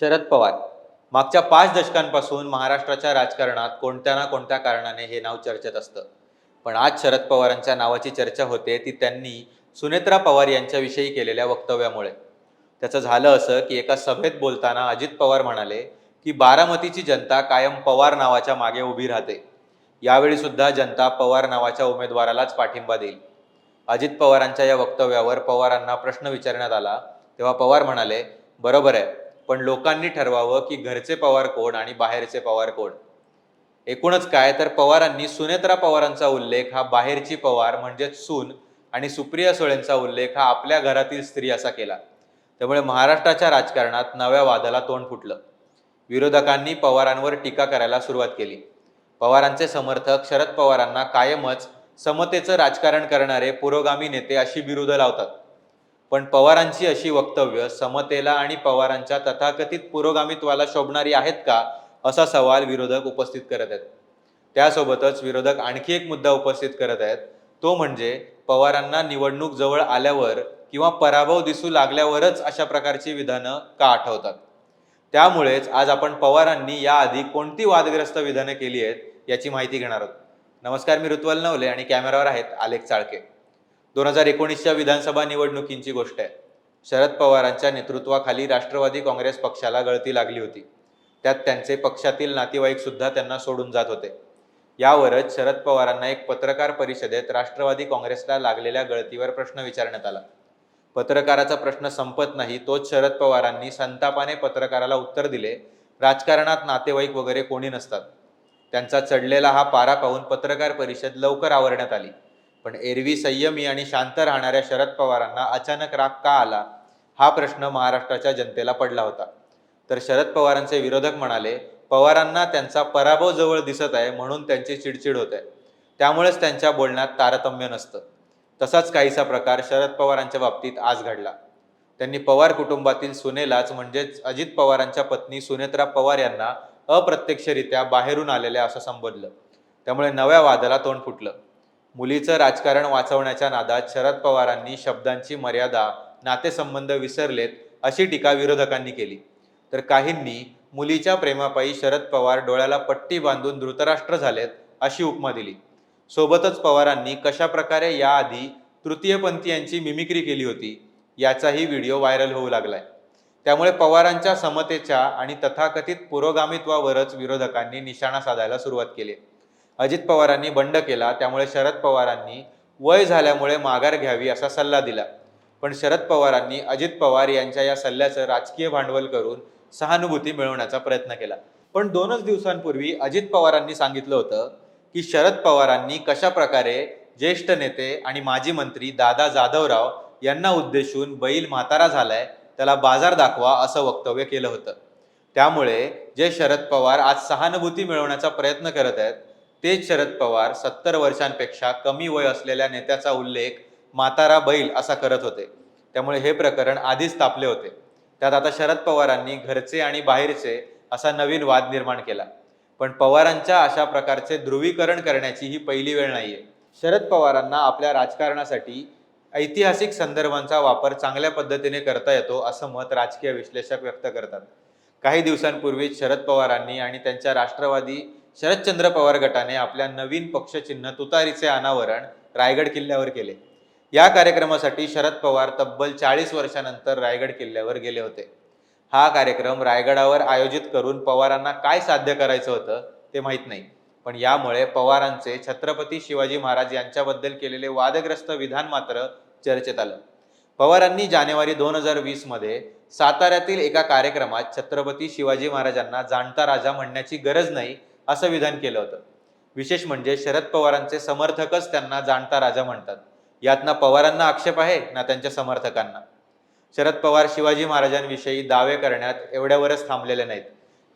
शरद पवार. मागच्या पाच दशकांपासून महाराष्ट्राच्या राजकारणात कोणत्या ना कोणत्या कारणाने हे नाव चर्चेत असतं. पण आज शरद पवारांच्या नावाची चर्चा होते ती त्यांनी सुनेत्रा पवार यांच्याविषयी केलेल्या वक्तव्यामुळे. त्याचं झालं असं की एका सभेत बोलताना अजित पवार म्हणाले की बारामतीची जनता कायम पवार नावाच्या मागे उभी राहते. यावेळी सुद्धा जनता पवार नावाच्या उमेदवारालाच पाठिंबा देईल. अजित पवारांच्या या वक्तव्यावर पवारांना प्रश्न विचारण्यात आला तेव्हा पवार म्हणाले बरोबर आहे. पण लोकांनी ठरवावं की घरचे पवार कोण आणि बाहेरचे पवार कोण? एकूणच काय? तर पवारांनी सुनेत्रा पवारांचा उल्लेख हा बाहेरची पवार म्हणजेच सून आणि सुप्रिया सुळेंचा उल्लेख हा आपल्या घरातील स्त्री असा केला. त्यामुळे महाराष्ट्राच्या राजकारणात नव्या वादाला तोंड फुटलं. विरोधकांनी पवारांवर टीका करायला सुरुवात केली. पवारांचे समर्थक शरद पवारांना कायमच समतेचं राजकारण करणारे पुरोगामी नेते अशी विरोध लावतात. पण पवारांची अशी वक्तव्य समतेला आणि पवारांच्या तथाकथित पुरोगामित्वाला शोभणारी आहेत का असा सवाल विरोधक उपस्थित करत आहेत. त्यासोबतच विरोधक आणखी एक मुद्दा उपस्थित करत आहेत. तो म्हणजे पवारांना निवडणूक जवळ आल्यावर किंवा पराभव दिसू लागल्यावरच अशा प्रकारची विधानं का आठवतात? त्यामुळेच आज आपण पवारांनी याआधी कोणती वादग्रस्त विधानं केली आहेत याची माहिती घेणार आहोत. नमस्कार मी ऋत्वल नवले आणि कॅमेरावर आहेत आलेख चाळके. दोन हजार एकोणीसच्या विधानसभा निवडणुकींची गोष्ट आहे. शरद पवारांच्या नेतृत्वाखाली राष्ट्रवादी काँग्रेस पक्षाला गळती लागली होती. त्यात त्यांचे पक्षातील नातेवाईक सुद्धा त्यांना सोडून जात होते. यावरच शरद पवारांना एक पत्रकार परिषदेत राष्ट्रवादी काँग्रेसला लागलेल्या गळतीवर प्रश्न विचारण्यात आला. पत्रकाराचा प्रश्न संपत नाही तोच शरद पवारांनी संतापाने पत्रकाराला उत्तर दिले राजकारणात नातेवाईक वगैरे कोणी नसतात. त्यांचा चढलेला हा पारा पाहून पत्रकार परिषद लवकर आवरण्यात आली. पण एरवी संयमी आणि शांत राहणाऱ्या शरद पवारांना अचानक राग का आला? हा प्रश्न महाराष्ट्राच्या जनतेला पडला होता. तर शरद पवारांचे विरोधक म्हणाले पवारांना त्यांचा पराभव जवळ दिसत आहे म्हणून त्यांची चिडचिड होत आहे. त्यामुळेच त्यांच्या बोलण्यात तारतम्य नसतं. तसाच काहीसा प्रकार शरद पवारांच्या बाबतीत आज घडला. त्यांनी पवार कुटुंबातील सुनेलाच म्हणजेच अजित पवारांच्या पत्नी सुनेत्रा पवार यांना अप्रत्यक्षरित्या बाहेरून आलेल्या असं संबोधलं. त्यामुळे नव्या वादाला तोंड फुटलं. मुलीचं राजकारण वाचवण्याच्या नादात शरद पवारांनी शब्दांची मर्यादा नातेसंबंध विसरलेत अशी टीका विरोधकांनी केली. तर काहींनी मुलीच्या प्रेमापायी शरद पवार डोळ्याला पट्टी बांधून धृतराष्ट्र झालेत अशी उपमा दिली. सोबतच पवारांनी कशा प्रकारे याआधी तृतीयपंथीयांची मिमिक्री केली होती याचाही व्हिडिओ व्हायरल होऊ लागलाय. त्यामुळे पवारांच्या समतेच्या आणि तथाकथित पुरोगामित्वावरच विरोधकांनी निशाणा साधायला सुरुवात केली. अजित पवारांनी बंड केला त्यामुळे शरद पवारांनी वय झाल्यामुळे माघार घ्यावी असा सल्ला दिला. पण शरद पवारांनी अजित पवार यांच्या या सल्ल्याचं राजकीय भांडवल करून सहानुभूती मिळवण्याचा प्रयत्न केला. पण दोनच दिवसांपूर्वी अजित पवारांनी सांगितलं होतं की शरद पवारांनी कशा प्रकारे ज्येष्ठ नेते आणि माजी मंत्री दादा जाधवराव यांना उद्देशून बैल म्हातारा झालाय त्याला बाजार दाखवा असं वक्तव्य केलं होतं. त्यामुळे जे शरद पवार आज सहानुभूती मिळवण्याचा प्रयत्न करत आहेत तेच शरद पवार सत्तर वर्षांपेक्षा कमी वय असलेल्या नेत्याचा उल्लेख म्हातारा बैल असा करत होते. त्यामुळे हे प्रकरण आधीच तापले होते. त्यात आता शरद पवारांनी घरचे आणि बाहेरचे असा नवीन वाद निर्माण केला. पण पवारांच्या अशा प्रकारचे ध्रुवीकरण करण्याची ही पहिली वेळ नाहीये. शरद पवारांना आपल्या राजकारणासाठी ऐतिहासिक संदर्भांचा वापर चांगल्या पद्धतीने करता येतो असं मत राजकीय विश्लेषक व्यक्त करतात. काही दिवसांपूर्वीच शरद पवारांनी आणि त्यांच्या राष्ट्रवादी शरदचंद्र पवार गटाने आपल्या नवीन पक्षचिन्ह तुतारीचे अनावरण रायगड किल्ल्यावर केले. या कार्यक्रमासाठी शरद पवार तब्बल चाळीस वर्षानंतर रायगड किल्ल्यावर गेले होते. हा कार्यक्रम रायगडावर आयोजित करून पवारांना काय साध्य करायचं होतं ते माहीत नाही. पण यामुळे पवारांचे छत्रपती शिवाजी महाराज यांच्याबद्दल केलेले वादग्रस्त विधान मात्र चर्चेत आलं. पवारांनी जानेवारी दोन हजार वीसमध्ये साताऱ्यातील एका कार्यक्रमात छत्रपती शिवाजी महाराजांना जाणता राजा म्हणण्याची गरज नाही असं विधान केलं होतं. विशेष म्हणजे शरद पवारांचे समर्थकच त्यांना जाणता राजा म्हणतात. यात ना पवारांना आक्षेप आहे ना त्यांच्या समर्थकांना. शरद पवार शिवाजी महाराजांविषयी दावे करण्यात एवढ्यावरच थांबलेले नाहीत.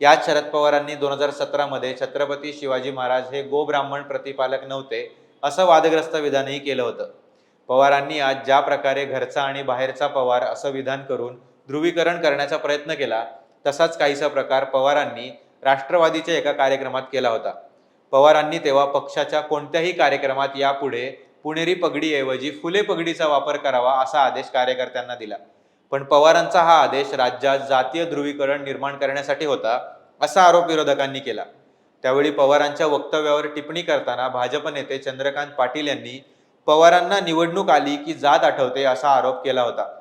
याच शरद पवारांनी दोन हजार सतरामध्ये छत्रपती शिवाजी महाराज हे गोब्राह्मण प्रतिपालक नव्हते असं वादग्रस्त विधानही केलं होतं. पवारांनी आज ज्या प्रकारे घरचा आणि बाहेरचा पवार असं विधान करून ध्रुवीकरण करण्याचा प्रयत्न केला तसाच काहीसा प्रकार पवारांनी राष्ट्रवादीच्या एका कार्यक्रमात केला होता. पवारांनी तेव्हा पक्षाच्या कोणत्याही कार्यक्रमात यापुढे पुणेरी पगडीऐवजी फुले पगडीचा वापर करावा असा आदेश कार्यकर्त्यांना दिला. पण पवारांचा हा आदेश राज्यात जातीय ध्रुवीकरण निर्माण करण्यासाठी होता असा आरोप विरोधकांनी केला. त्यावेळी पवारांच्या वक्तव्यावर टिप्पणी करताना भाजप नेते चंद्रकांत पाटील यांनी पवारांना निवडणूक आली की जात आठवते असा आरोप केला होता.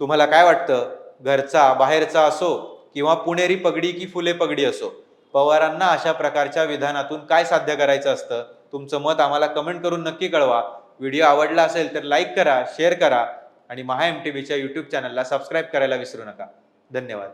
तुम्हाला काय वाटतं? घरचा बाहेरचा असो किंवा पुणेरी पगडी की फुले पगडी असो पवारांना अशा प्रकारच्या विधानातून काय साध्य करायचं असतं तुमचं मत आम्हाला कमेंट करून नक्की कळवा. व्हिडिओ आवडला असेल तर लाईक करा शेअर करा आणि महा एम टी व्हीच्या यूट्यूब चॅनलला सबस्क्राईब करायला विसरू नका. धन्यवाद.